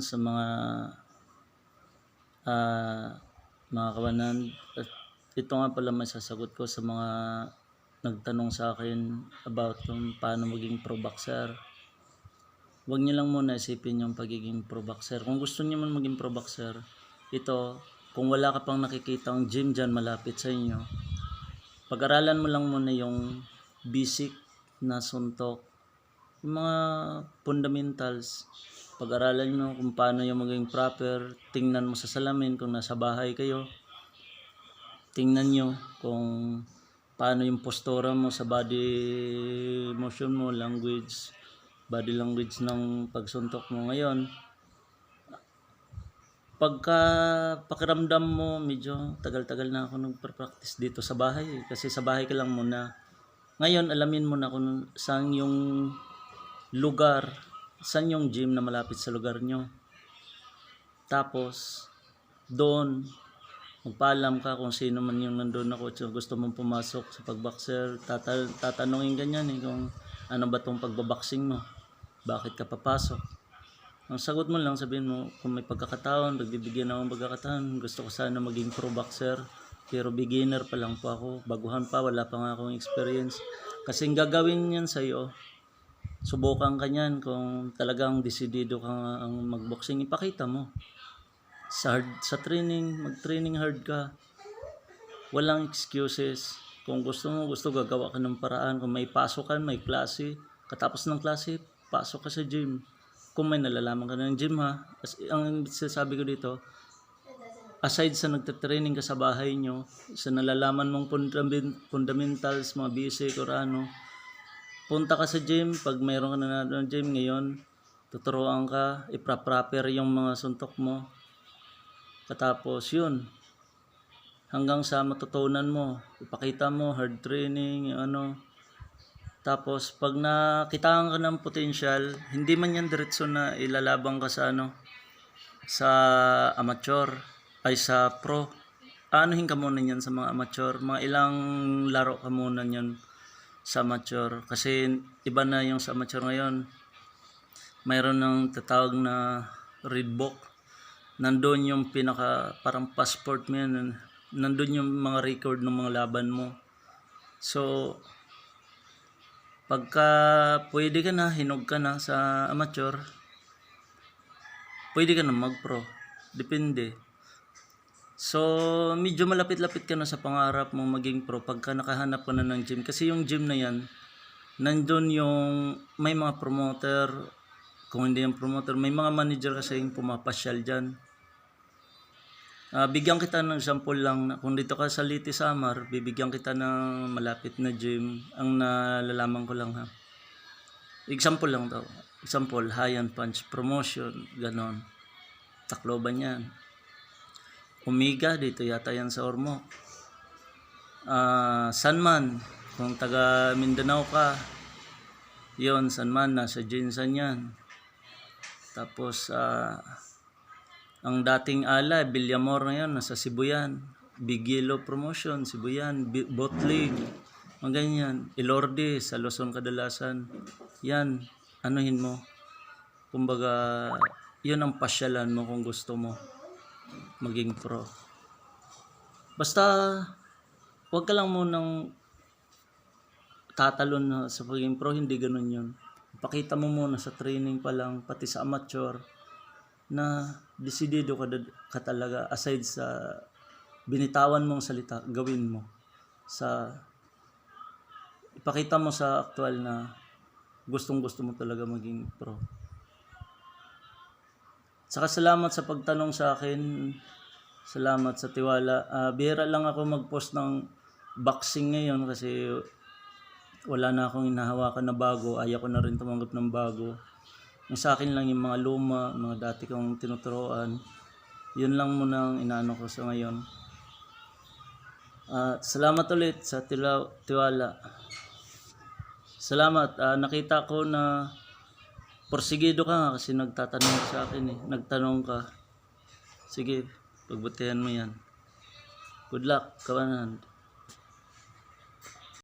sa mga ah, mga kawanan. At ito nga pala may sasagot ko sa mga nagtanong sa akin about kung paano maging pro boxer. Huwag niyo lang muna isipin yung pagiging pro boxer. Kung gusto niyo man maging pro boxer, ito, kung wala ka pang nakikitang gym dyan malapit sa inyo, pag-aralan mo lang muna yung basic na suntok, yung mga fundamentals, pag-aralan mo kung paano yung maging proper, tingnan mo sa salamin kung nasa bahay kayo, tingnan nyo kung paano yung postura mo sa body motion mo, language, body language ng pagsuntok mo ngayon. Pagka pakiramdam mo, medyo tagal-tagal na ako nagpa-practice dito sa bahay. eh. Kasi sa bahay ka lang muna. Ngayon, alamin mo na kung saan yung lugar, saan yung gym na malapit sa lugar nyo. Tapos, doon, magpaalam ka kung sino man yung nandun ako at gusto mong pumasok sa pagboxer. Tata- tatanungin ganyan eh kung ano ba tong pagbaboxing mo. Bakit ka papasok? Ang sagot mo lang, sabihin mo, kung may pagkakataon, pagbibigyan ako ng pagkakataon, gusto ko sana maging pro boxer, pero beginner pa lang po ako, baguhan pa, wala pa nga akong experience. Kasi gagawin yan sa'yo, subukan ka niyan kung talagang desidido ka ang magboxing, ipakita mo. Sa, hard, sa training, mag-training hard ka. Walang excuses. Kung gusto mo, gusto gagawa ka ng paraan. Kung may pasok ka, may klase. Katapos ng klase, pasok ka sa gym. Kung may nalalaman ka ng gym ha. As, ang sinasabi ko dito, aside sa nagtatraining ka sa bahay nyo, sa nalalaman mong fundamen- fundamentals, mga basic or ano, punta ka sa gym, pag mayroon ka na ng gym ngayon, tuturuan ka, ipra-proper yung mga suntok mo. Katapos yun, hanggang sa matutunan mo, ipakita mo, hard training, yung ano. Tapos pag nakitaan ka ng potential, hindi man yan diretso na ilalabang ka sa ano, sa amateur, ay sa pro. Anuhin ka muna yan sa mga amateur, mga ilang laro ka muna yan sa amateur. Kasi iba na yung sa amateur ngayon. Mayroon ng tatawag na red book. Nandun yung pinaka, parang passport mo yan. Nandun yung mga record ng mga laban mo. So, pagka pwede ka na, hinog ka na sa amateur, pwede ka na mag-pro. Depende. So, medyo malapit-lapit ka na sa pangarap mong maging pro pagka nakahanap ka na ng gym. Kasi yung gym na yan, nandun yung may mga promoter, kung hindi yung promoter, may mga manager kasi yung pumapasyal dyan. Ah, bigyan kita ng example lang kung dito ka sa Liti Samar, bibigyan kita ng malapit na gym. Ang nalalaman ko lang ha. Example lang daw. Example, high and punch promotion, ganon. Takloban yan. Omega, dito yata yan sa Ormo. Ah, Sanman, kung taga Mindanao ka, yon Sanman, nasa Jinsan yan. Tapos, ah, ang dating ala, Villamor ngayon, nasa Cebu yan. Big Yellow Promotion, Cebu yan. Bi- Boat League, mga ganyan. Ilorde, sa Luzon kadalasan. Yan, anuhin mo. Kumbaga, yun ang pasyalan mo kung gusto mo maging pro. Basta, wag ka lang munang tatalon na sa pagiging pro, hindi ganun yun. Pakita mo muna sa training pa lang, pati sa amateur, na desidido ka, ka talaga aside sa binitawan mong salita, gawin mo. Sa ipakita mo sa aktual na gustong gusto mo talaga maging pro. Saka salamat sa pagtanong sa akin. Salamat sa tiwala. Ah, bihira lang ako mag-post ng boxing ngayon kasi wala na akong hinahawakan na bago. Ayaw ko na rin tumanggap ng bago. Yung sa akin lang yung mga luma, mga dati kong tinuturoan. Yun lang muna ang inaano ko sa ngayon. Ah, salamat ulit sa tiwala. Salamat. Ah, nakita ko na porsigido ka nga kasi nagtatanong sa akin eh. Nagtanong ka. Sige, pagbutihan mo yan. Good luck, kawanan.